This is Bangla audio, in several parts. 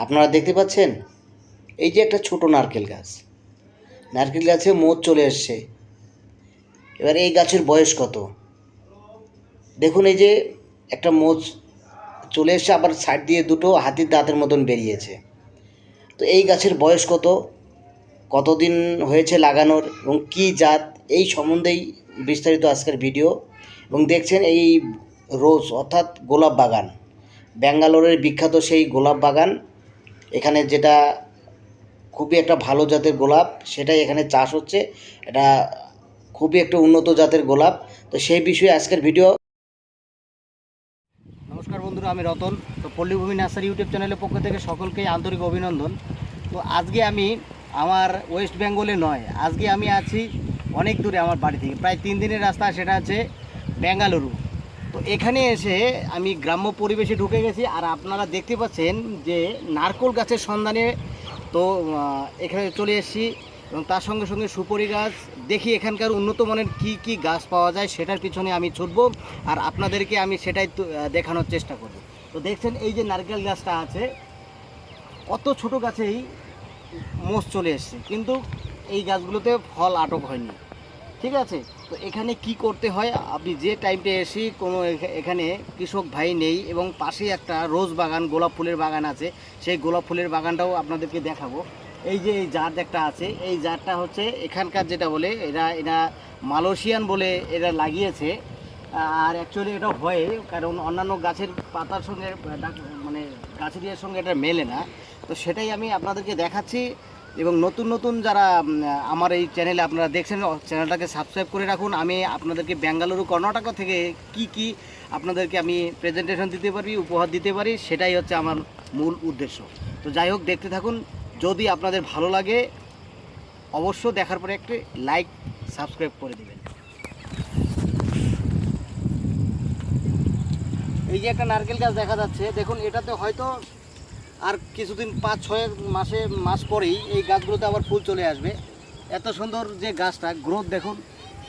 আপনারা দেখতে পাচ্ছেন? এই যে একটা ছোট নারকেল গাছ। নারকেল গাছে মোচ চলে এসছে। এবার এই গাছের বয়স কত? দেখুন এই যে একটা মোচ চলে এসছে, আবার সাইড দিয়ে দুটো হাতির দাঁতের মতন বেরিয়েছে। তো এই গাছের বয়স কত? কতদিন হয়েছে লাগানোর এবং কী জাত? এই সম্বন্ধেই বিস্তারিত আজকের ভিডিও। এবং দেখছেন এই রোজ, অর্থাৎ গোলাপ বাগান। ব্যাঙ্গালোরের বিখ্যাত সেই গোলাপ বাগান। এখানে যেটা খুবই একটা ভালো জাতের গোলাপ, সেটাই এখানে চাষ হচ্ছে। এটা খুবই একটা উন্নত জাতের গোলাপ। তো সেই বিষয়ে আজকের ভিডিও। নমস্কার বন্ধুরা, আমি রতন। তো পল্লীভূমি নার্সারি ইউটিউব চ্যানেলের পক্ষ থেকে সকলকেই আন্তরিক অভিনন্দন। তো আজকে আমি আমার ওয়েস্ট বেঙ্গলে নয়, আজকে আমি আছি অনেক দূরে আমার বাড়ি থেকে। প্রায় তিন দিনের রাস্তা সেটা আছে বেঙ্গালুরু। তো এখানে এসে আমি গ্রাম্য পরিবেশে ঢুকে গেছি আর আপনারা দেখতে পাচ্ছেন যে নারকোল গাছের সন্ধানে তো এখানে চলে এসেছি এবং তার সঙ্গে সঙ্গে সুপরি গাছ। দেখি এখানকার উন্নত মানের কী কী গাছ পাওয়া যায়, সেটার পিছনে আমি ছুটব আর আপনাদেরকে আমি সেটাই দেখানোর চেষ্টা করব। তো দেখছেন এই যে নারকেল গাছটা আছে, কত ছোট গাছেই মোষ চলে এসছে, কিন্তু এই গাছগুলোতে ফল আটক হয়নি। ঠিক আছে? তো এখানে কি করতে হয়? আপনি যে টাইমটা এসে কোনো এখানে কৃষক ভাই নেই এবং পাশে একটা রোজ বাগান, গোলাপ ফুলের বাগান আছে, সেই গোলাপ ফুলের বাগানটাও আপনাদেরকে দেখাবো। এই যে এই জাত একটা আছে, এই জাতটা হচ্ছে এখানকার যেটা বলে, এরা এরা মালয়েশিয়ান বলে এরা লাগিয়েছে। আর অ্যাকচুয়ালি এটা হয় কারণ অন্যান্য গাছের পাতার সঙ্গে মানে গাছের সঙ্গে এটা মেলে না। তো সেটাই আমি আপনাদেরকে দেখাচ্ছি। এবং নতুন নতুন যারা আমার এই চ্যানেলে আপনারা দেখছেন চ্যানেলটাকে সাবস্ক্রাইব করে রাখুন। আমি আপনাদেরকে বেঙ্গালুরু কর্ণাটক থেকে কি কি আপনাদেরকে আমি প্রেজেন্টেশন দিতে পারি, উপহার দিতে পারি, সেটাই হচ্ছে আমার মূল উদ্দেশ্য। তো যাই হোক, দেখতে থাকুন। যদি আপনাদের ভালো লাগে অবশ্য দেখার পরে একটি লাইক সাবস্ক্রাইব করে দেবেন। এই যে একটা নারকেল গাছ দেখা যাচ্ছে, দেখুন, এটাতে হয়তো আর কিছুদিন পাঁচ ছয় মাসে, মাস পরেই এই গাছগুলোতে আবার ফুল চলে আসবে। এত সুন্দর যে গাছটা গ্রোথ দেখুন,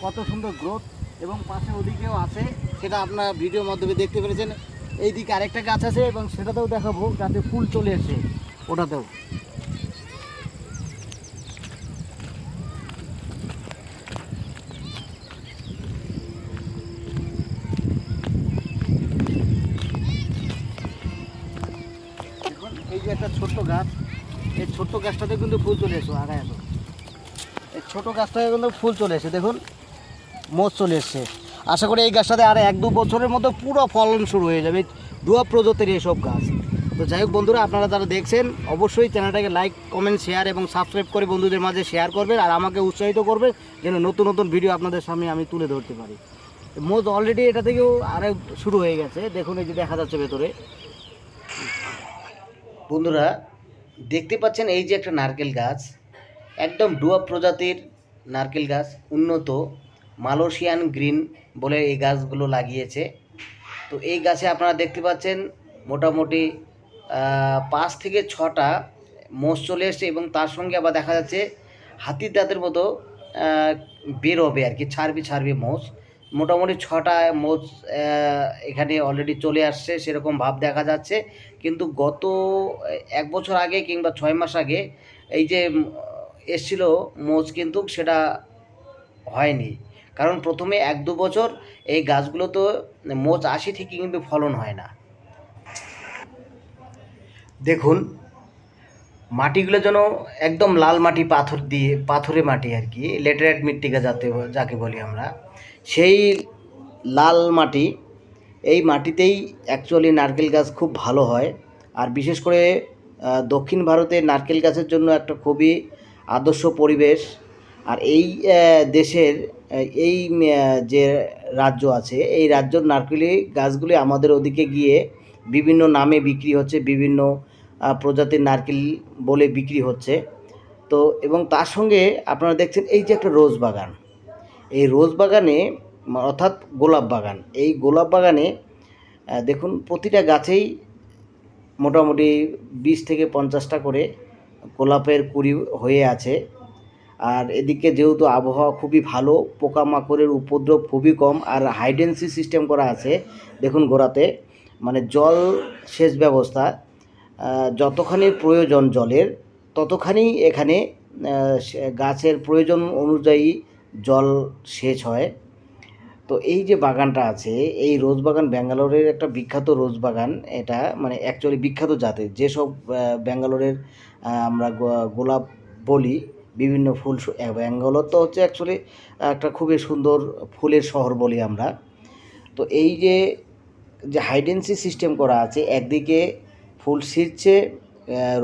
কত সুন্দর গ্রোথ এবং পাশে ওদিকেও আছে, সেটা আপনার ভিডিওর মাধ্যমে দেখতে পেরেছেন। এইদিকে আরেকটা গাছ আছে, এবং সেটাতেও দেখাবো, গাছে ফুল চলে আসে ওটাতেও দেখুন এই যে একটা ছোট্ট গাছ। এই ছোট্ট গাছটাতে কিন্তু ফুল চলে এসো, আগায় এসো এই ছোট গাছটাতে কিন্তু ফুল চলে এসে, দেখুন মোচ চলে এসছে। আশা করি এই গাছটাতে আর এক দু বছরের মধ্যে পুরো ফলন শুরু হয়ে যাবে ডুয়া প্রজাতির এইসব গাছ। তো যাই হোক বন্ধুরা, আপনারা যারা দেখছেন, অবশ্যই চ্যানেলটাকে লাইক, কমেন্ট, শেয়ার এবং সাবস্ক্রাইব করে বন্ধুদের মাঝে শেয়ার করবেন আর আমাকে উৎসাহিত করবে যেন নতুন নতুন ভিডিও আপনাদের সামনে আমি তুলে ধরতে পারি। মোজ অলরেডি এটা থেকেও আরেক শুরু হয়ে গেছে। দেখুন, এই যে দেখা যাচ্ছে ভেতরে। বন্ধুরা দেখতে পাচ্ছেন এই যে একটা নারকেল গাছ একদম ডুয়া প্রজাতির নারকেল গাছ উন্নত মালয়েশিয়ান গ্রিন বলে এই গাছগুলো লাগিয়েছে। তো এই গাছে আপনারা দেখতে পাচ্ছেন মোটামুটি পাঁচ থেকে ছটা মোষ চলে এসছে এবং তার সঙ্গে আবার দেখা যাচ্ছে হাতির দাঁতের মতো আহ, বের হবে আর কি ছাড়বি ছাড়বি মোষ। মোটামুটি ছটা আহ, এখানে অলরেডি চলে আসছে সেরকম ভাব দেখা যাচ্ছে। কিন্তু গত এক বছর আগে কিংবা ছয় মাস আগে এই যে এসছিল মোজ কিন্তু সেটা হয়নি। কারণ প্রথমে এক দু বছর এই গাছগুলো তো মোচ আশি থেকে কিন্তু ফলন হয় না। দেখুন মাটিগুলো যেন একদম লাল মাটি পাথর দিয়ে পাথরে মাটি আর কি লেটেরাইট মৃত্তিকা যাতে যাকে বলি আমরা। সেই লাল মাটি, এই মাটিতেই অ্যাকচুয়ালি নারকেল গাছ খুব ভালো হয়। আর বিশেষ করে দক্ষিণ ভারতে নারকেল গাছের জন্য একটা খুবই আদর্শ পরিবেশ। আর এই দেশের এই যে রাজ্য আছে, এই রাজ্যর নারকেলি গাছগুলি আমাদের ওদিকে গিয়ে বিভিন্ন নামে বিক্রি হচ্ছে, বিভিন্ন প্রজাতির নারকেল বলে বিক্রি হচ্ছে। তো, এবং তার সঙ্গে আপনারা দেখছেন, এই যে একটা রোজ বাগান। এই রোজ বাগানে, অর্থাৎ গোলাপ বাগান, এই গোলাপ বাগানে দেখুন প্রতিটা গাছেই মোটামুটি বিশ থেকে পঞ্চাশটা করে গোলাপের কুড়ি হয়ে আছে। আর এদিকে যেহেতু আবহাওয়া খুবই ভালো, পোকামাকড়ের উপদ্রব খুবই কম, আর হাইডেন্সি সিস্টেম করা আছে, দেখুন গোড়াতে মানে জল সেচ ব্যবস্থা যতখানি প্রয়োজন জলের, ততখানি এখানে গাছের প্রয়োজন অনুযায়ী জল সেচ হয়। তো এই যে বাগানটা আছে, এই রোজ বাগান ব্যাঙ্গালোরের একটা বিখ্যাত রোজ বাগান, এটা মানে অ্যাকচুয়ালি বিখ্যাত জাতের। যেসব ব্যাঙ্গালোরের আমরা গোলাপ বলি, বিভিন্ন ফুল ব্যাঙ্গালোর তো হচ্ছে অ্যাকচুয়ালি একটা খুবই সুন্দর ফুলের শহর বলি আমরা। তো এই যে যে হাইডেন্সি সিস্টেম করা আছে, একদিকে ফুল ছিঁড়ছে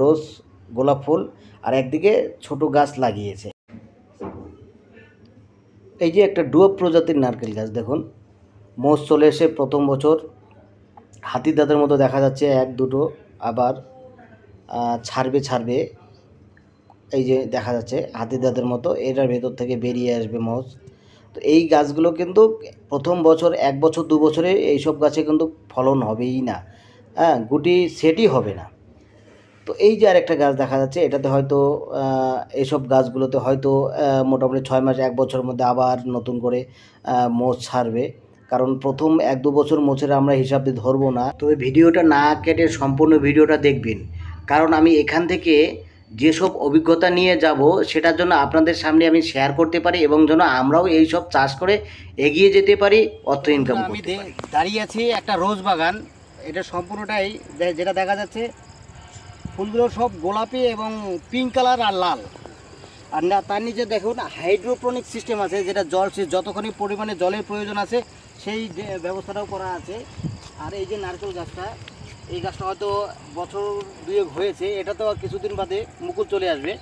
রোজ গোলাপ ফুল, আর একদিকে ছোট গাছ লাগিয়েছে। এই যে একটা ডুয়াব প্রজাতির নারকেল গাছ দেখুন মোষ চলে এসে প্রথম বছর হাতির দাঁতের মতো দেখা যাচ্ছে এক, দুটো, আবার ছাড়বে ছাড়বে, এই যে দেখা যাচ্ছে হাতির দাঁতের মতো, এটার ভেতর থেকে বেরিয়ে আসবে মোষ তো এই গাছগুলো কিন্তু প্রথম বছর, এক বছর, দু বছরে এইসব গাছে কিন্তু ফলন হবেই না। হ্যাঁ গুটি সেটই হবে না। তো এই যে আরেকটা গাছ দেখা যাচ্ছে এটাতে হয়তো আহ, এইসব গাছগুলোতে হয়তো মোটামুটি ছয় মাস এক বছরের মধ্যে আবার নতুন করে মোচ ছাড়বে। কারণ প্রথম এক দু বছর মোচের আমরা হিসাব দিয়ে ধরবো না। তবে ভিডিওটা না কেটে সম্পূর্ণ ভিডিওটা দেখবেন। কারণ আমি এখান থেকে যেসব অভিজ্ঞতা নিয়ে যাব সেটার জন্য আপনাদের সামনে আমি শেয়ার করতে পারি এবং যেন আমরাও এই সব চাষ করে এগিয়ে যেতে পারি অর্থ ইনকাম আমি দাঁড়িয়ে আছি একটা রোজ বাগান। এটা সম্পূর্ণটাই যেটা দেখা যাচ্ছে ফুলগুলো সব গোলাপি এবং পিঙ্ক কালার আর লাল। আর না, তার নিচে দেখুন হাইড্রোপনিক সিস্টেম আছে, যেটা জল যতখানি পরিমাণে জলের প্রয়োজন আছে, সেই ব্যবস্থাটাও করা আছে। আর এই যে নারকেল গাছটা, এই গাছটা হয়তো বছর দুয়েক হয়েছে, এটা তো কিছুদিন বাদে মুকুল চলে আসবে।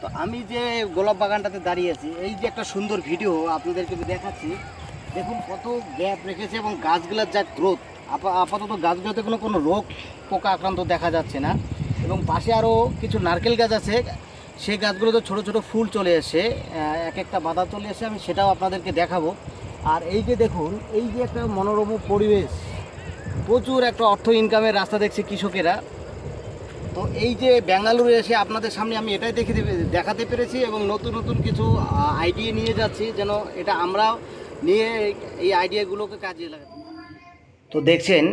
তো আমি যে গোলাপ বাগানটাতে দাঁড়িয়ে আছি, এই যে একটা সুন্দর ভিডিও আপনাদেরকে দেখাচ্ছি। দেখুন কত গ্যাপ রেখেছে এবং গাছগুলোর যা গ্রোথ আপাতত গাছগুলোতে কোনো কোনো রোগ পোকা আক্রান্ত দেখা যাচ্ছে না। এবং পাশে আরও কিছু নারকেল গাছ আছে। সেই গাছগুলোতে ছোট ছোট ফুল চলে এসে এক একটা বাধা চলে এসে আমি সেটাও আপনাদেরকে দেখাবো। আর এই যে দেখুন, এই যে একটা মনোরম পরিবেশ, প্রচুর একটা অর্থ ইনকামের রাস্তা দেখছে কৃষকেরা। তো এই যে বেঙ্গালুরু এসে আপনাদের সামনে আমি এটাই দেখে দেখাতে পেরেছি এবং নতুন নতুন কিছু আইডিয়া নিয়ে যাচ্ছি যেন এটা আমরাও নিয়ে এই আইডিয়াগুলোকে কাজে লাগাতে তো দেখছেন,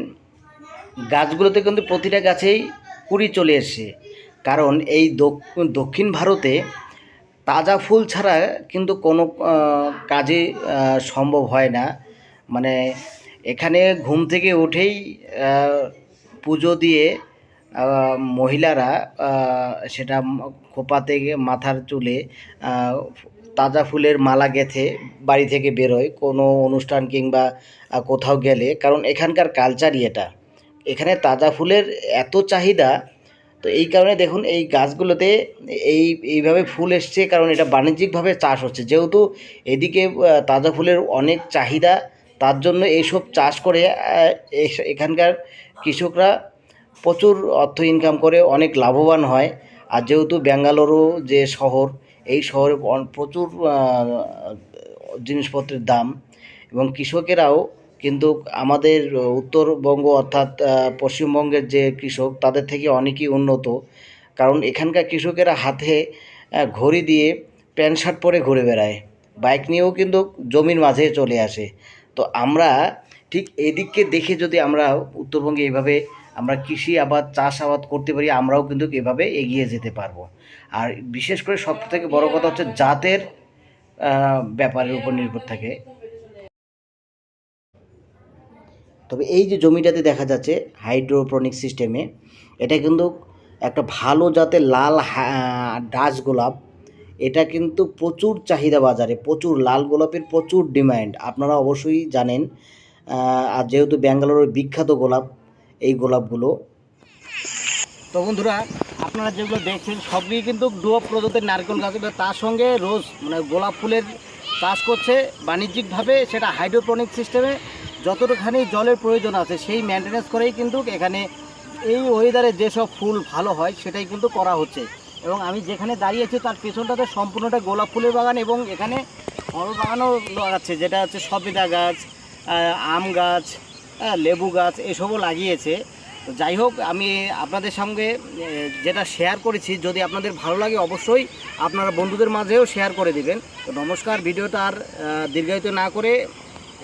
গাছগুলোতে কিন্তু প্রতিটা গাছেই কুড়ি চলে এসছে কারণ এই দক- দক্ষিণ ভারতে তাজা ফুল ছাড়া কিন্তু কোনো কাজে সম্ভব হয় না। মানে এখানে ঘুম থেকে উঠেই পুজো দিয়ে মহিলারা সেটা খোপাতে মাথার চুলে তাজা ফুলের মালা গেঁথে বাড়ি থেকে বেরোয়। কোনো অনুষ্ঠান কিংবা কোথাও গেলে। কারণ এখানকার কালচারই এটা। এখানে তাজা ফুলের এত চাহিদা, তো এই কারণে দেখুন এই গাছগুলোতে এই, এইভাবে ফুল এসছে কারণ এটা বাণিজ্যিকভাবে চাষ হচ্ছে। যেহেতু এদিকে তাজা ফুলের অনেক চাহিদা, তার জন্য এইসব চাষ করে এখানকার কৃষকরা প্রচুর অর্থ ইনকাম করে, অনেক লাভবান হয়। আর যেহেতু বেঙ্গালুরু যে শহর, এই শহরে প্রচুর জিনিসপত্রের দাম এবং কৃষকেরাও কিন্তু আমাদের উত্তরবঙ্গ অর্থাৎ পশ্চিমবঙ্গের যে কৃষক, তাদের থেকে অনেকই উন্নত। কারণ এখানকার কৃষকেরা হাতে ঘড়ি দিয়ে প্যান্ট শার্ট পরে ঘুরে বেড়ায়। বাইক নিয়েও কিন্তু জমির মাঝে চলে আসে। তো আমরা ঠিক এদিককে দেখে যদি আমরা উত্তরবঙ্গে এইভাবে আমরা কৃষি আবাদ, চাষ আবাদ করতে পারি, আমরাও কিন্তু এভাবে এগিয়ে যেতে পারব। আর বিশেষ করে সব থেকে বড় কথা হচ্ছে জাতের ব্যাপারের উপর নির্ভর থাকে। তবে এই যে জমিটাতে দেখা যাচ্ছে হাইড্রোপনিক সিস্টেমে এটা কিন্তু একটা ভালো জাতের লাল ডাচ গোলাপ। এটা কিন্তু প্রচুর চাহিদা বাজারে, প্রচুর লাল গোলাপের প্রচুর ডিমান্ড আপনারা অবশ্যই জানেন আর যেহেতু ব্যাঙ্গালোরের বিখ্যাত গোলাপ, এই গোলাপগুলো। তো বন্ধুরা, আপনারা যেগুলো দেখছেন, সবই কিন্তু ডুয়ো প্রজাতির নারকেল গাছ তার সঙ্গে রোজ মানে গোলাপ ফুলের চাষ করছে বাণিজ্যিকভাবে সেটা হাইড্রোপনিক সিস্টেমে যতটুখানি জলের প্রয়োজন আছে সেই মেনটেনেন্স করেই কিন্তু এখানে এই ওয়েদারে যেসব ফুল ভালো হয় সেটাই কিন্তু করা হচ্ছে। এবং আমি যেখানে দাঁড়িয়েছি তার পেছনটাতে সম্পূর্ণটা গোলাপ ফুলের বাগান এবং এখানে ফল বাগানও লাগাচ্ছে যেটা হচ্ছে সবেদা গাছ আম গাছ হ্যাঁ, লেবু গাছ এসবও লাগিয়েছে। তো যাই হোক আমি আপনাদের সঙ্গে যেটা শেয়ার করেছি যদি আপনাদের ভালো লাগে অবশ্যই আপনারা বন্ধুদের মাঝেও শেয়ার করে দিবেন। তো নমস্কার ভিডিওটা আর দীর্ঘায়িত না করে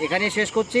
এখানে শেষ করছি।